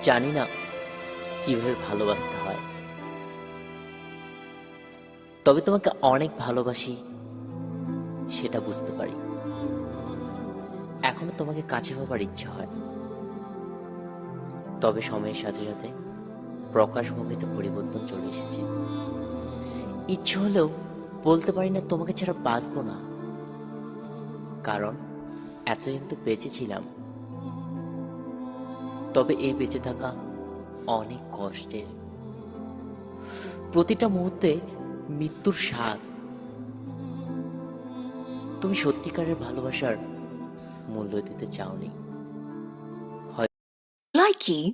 জানি না কীভাবে ভালোবাসতে হয়। তবে তোমাকে অনেক ভালোবাসি, সেটা বুঝতে পারি। এখনও তোমাকে কাছে হবার ইচ্ছে হয়। তবে সময়ের সাথে সাথে প্রকাশভঙ্গিতে পরিবর্তন চলে এসেছে। ইচ্ছে হলেও বলতে পারি না তোমাকে ছাড়া বাঁচবো না। কারণ এতদিন তো বেঁচে ছিলাম। তবে এই বেঁচে থাকা অনেক কষ্টের। প্রতিটা মুহূর্তে মৃত্যুর স্বাদ। তুমি সত্যিকারের ভালোবাসার মূল্য দিতে চাওনি। Likey